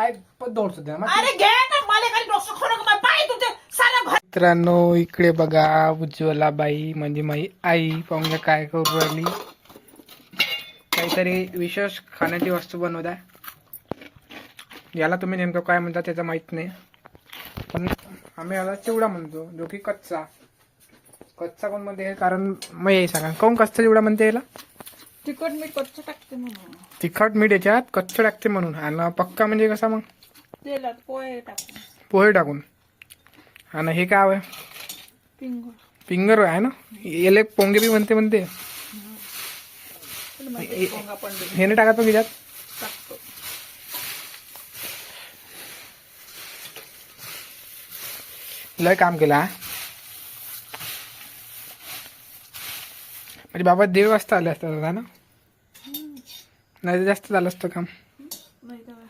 हाय पण दोड सुद्धा मग अरे घे ना मला काही डोकं खरं का पाय तुझे सारा घर मित्रांनो इकडे बघा उज्ज्वला बाई म्हणजे माझी आई पाहुणे काय करू राहिली. काहीतरी विशेष खाण्याची वस्तू बनवत आहे. याला तुम्ही नेमकं काय म्हणता त्याचं माहीत नाही. पण आम्ही याला चिवडा म्हणतो जो की कच्चा. कच्चा कोण म्हणते? कारण मग हे सांगा. कोण कच्चा चिवडा म्हणते याला? तिखट मी कच्चं टाकते म्हणून. तिखट मीठ याच्यात कच्चं टाकते म्हणून. आणि पक्का म्हणजे कसा मग? तेलात पोहे टाकून. पोहे टाकून. आणि हे काय आहे पिंग पिंगर आहे ना? याले पोंगे बी म्हणते म्हणते. पोंगा पण दे. हे नाही टाकत मग याच्यात? टाकतो. लय काम केलं हा? म्हणजे बाबा दीड वाजता आले असतात दादा ना? नाही तर जास्त झालं असतं काम. तर.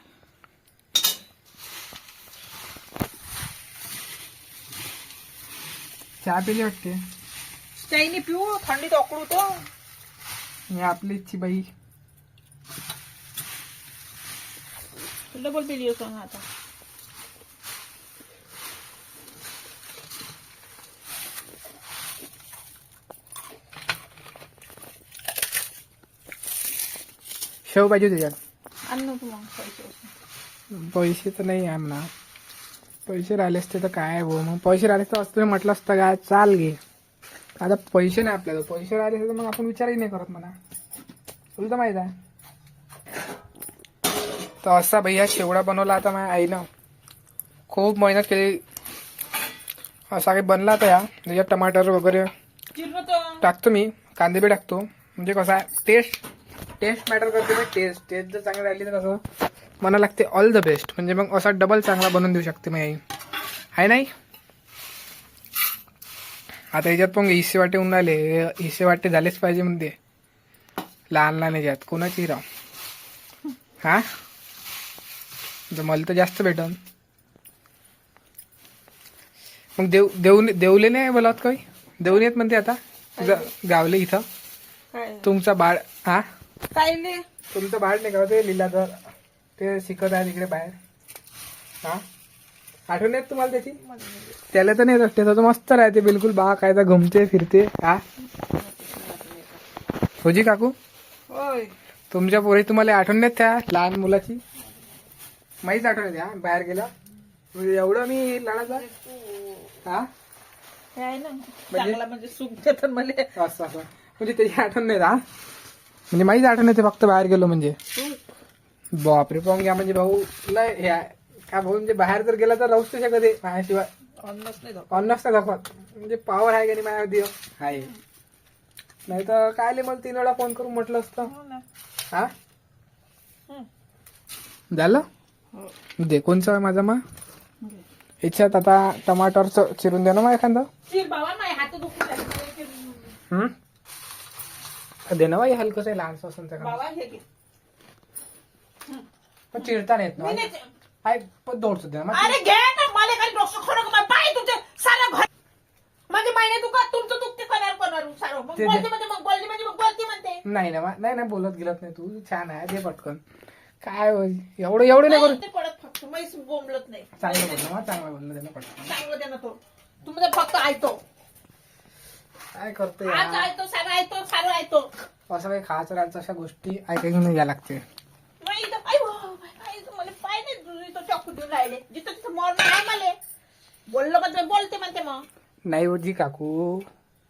चहा पिली वाटते? त्याईने पिऊ थंडीत अकडू तो. मी आपली इच्छी बाई. पिली सांग आता. शेव पाहिजे त्याच्यात आण ना तू मग पैसे तर नाही आहे म्हणा पैसे राहिले असते तर काय भाऊ? मग पैसे राहिले तर असतं म्हटलं असतं काय चाल घे. आता पैसे नाही आपल्याला पैसे राहिले असते तर मग आपण विचारही नाही करत म्हणा. तुला तर माहीत आहे. तर असा भैया शेवडा बनवला आता माझ्या आईनं. खूप मेहनत केली. असा काही बनला आता या. त्याच्यात टमाटर वगैरे टाकतो मी. कांदे बी टाकतो. म्हणजे कसं आहे टेस्ट टेस्ट मॅटर करते मग टेस्ट टेस्ट जर चांगली राहिली तर कसं मला लागते ऑल द बेस्ट म्हणजे मग असा डबल चांगला बनवून देऊ शकते मी आई. आहे नाही? आता याच्यात पण हिस्से वाटे होऊन राहिले. हिस्से वाटे झालेच पाहिजे म्हणते. लहान लहान याच्यात. कोणाची राव. हा? जमल मला तर जास्त भेटन. मग देव देऊ देवले नाही बोलावत काही? देऊन येत म्हणते आता? गावले इथं? काय? तुमचा बाळ हा? काय ले तुमचं बाळ नाही का? ते लीलाधर ते शिकत आहे तिकडे बाहेर. हा? आठवण येत तुम्हाला त्याची? त्याला तर नाही येत. त्याचा तर मस्त राहते. बिलकुल बा काय तर घुमते फिरते. हा? होजी काकू? होय. तुमच्या पोरी तुम्हाला आठवण नाही त्या लहान मुलाची? माहीच आठवण येते हा? बाहेर गेला. म्हणजे एवढं मी लहानाचा? हा. हे? आहे ना चांगला म्हणजे सुख देतात मला. असं असं. म्हणजे त्याची आठवण नाही हा म्हणजे माहीच आठवण येते फक्त बाहेर गेलो म्हणजे. बापरे पाहून घ्या म्हणजे भाऊ लय हे आहे. का भाऊ म्हणजे बाहेर जर गेला तर राहूच नाही शकत आहे माझ्याशिवाय. अन्नच नाही नसतं दाखवत. म्हणजे पावर आहे का नाही माझ्या देव आहे. नाही तर काय ले मला तीन वेळा फोन करून म्हटलं असतं. हो ना. हा. झालं? हो. दे कोणचं आहे माझा मा. याच्यात आता टमाटरचं चिरून दे ना मग एखादं चिर बाबा माझे हात दुखून राहिले. मला ते- हम्म दे ना बाई हलकंच आहे त्याचं. बाबा हे घे. पण चिरता नाही. येत मी ना नाही पण दोड सुद्धा मग. अरे घे ना मला काही डोकं पाय सारा घर म्हणजे महिने तुमचं दुखते सारं? मग ते- बोलते म्हणजे मग बोलते म्हणजे मग बोलते म्हणते. नाही ना मा- नाही ना बोलत गेलत नाही तू. छान आहे दे पटकन. काय होय, एवढं एवढं नाही करू. नाही, ते पडत फक्त. मैस बोंबलत नाही. चांगलं बोललं चांगलं बोललं त्यानं पटकन. चांगलं ना तो. तुमचं फक्त ऐतो काय करतोय आज यार? ऐतो सारं ऐतो सारं असं काही खायचं राहायचं अशा गोष्टी ऐकायला नाही घ्या लागते. मग इथं पाय पाय मला पाय नाही इथं चाकू देऊन राहिले. जिथं तिथं मरण आहे मला बोललं बोलते म्हणते मग. नाही होती काकू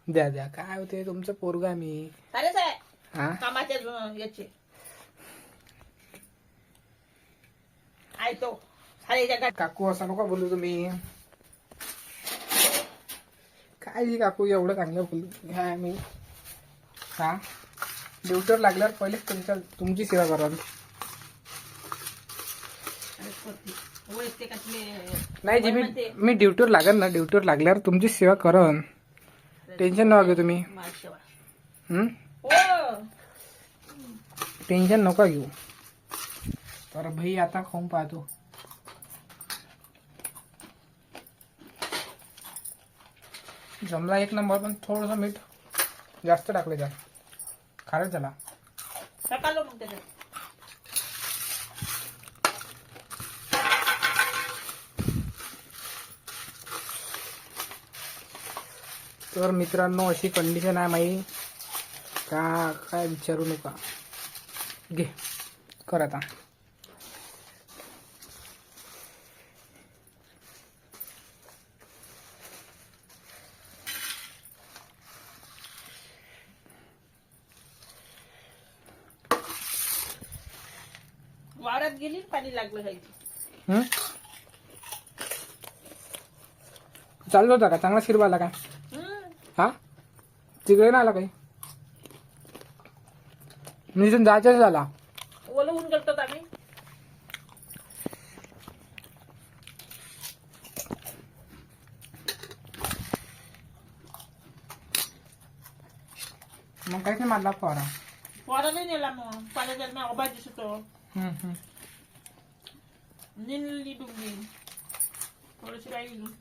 द्या द्या. काय होते तुमचं पोरगा मी. सारेच आहे हा? कामाच्या ज- याचे. ऐतो सारे जगात काकू असं नका बोलू तुम्ही. काय काकू एवढं चांगलं बोल घ्या मी हा? ड्युटर लागल्यावर पहिलेच तुमच्या तुमची सेवा करावी नाही जी मी मी ड्युटीवर लागेल ना ड्युटीवर लागल्यावर तुमची सेवा करन. टेन्शन नका घेऊ तुम्ही. हं? टेन्शन नका घेऊ. तर भाई आता खाऊन पाहतो. जमला एक नंबर पण थोडंसं मीठ जास्त टाकलं त्यात. खारट झाला. तर मित्रांनो अशी कंडिशन आहे माई. का काय विचारू नका. घे. कर आता. वावरात गेली आणि पाणी लागलं खायची हं? चालू होता का? चांगला शिरवा आला काय? हा. तिकडे ना आला काही? मी इथून जायचंच झाला. ओलं होऊन गेलतो आम्ही. मग काहीच नाही मारला फवारा पोराला नेला मग. पाण्याच्या अबाय दिसत हं, हं. निनली डुंगी थोडीशी राहिली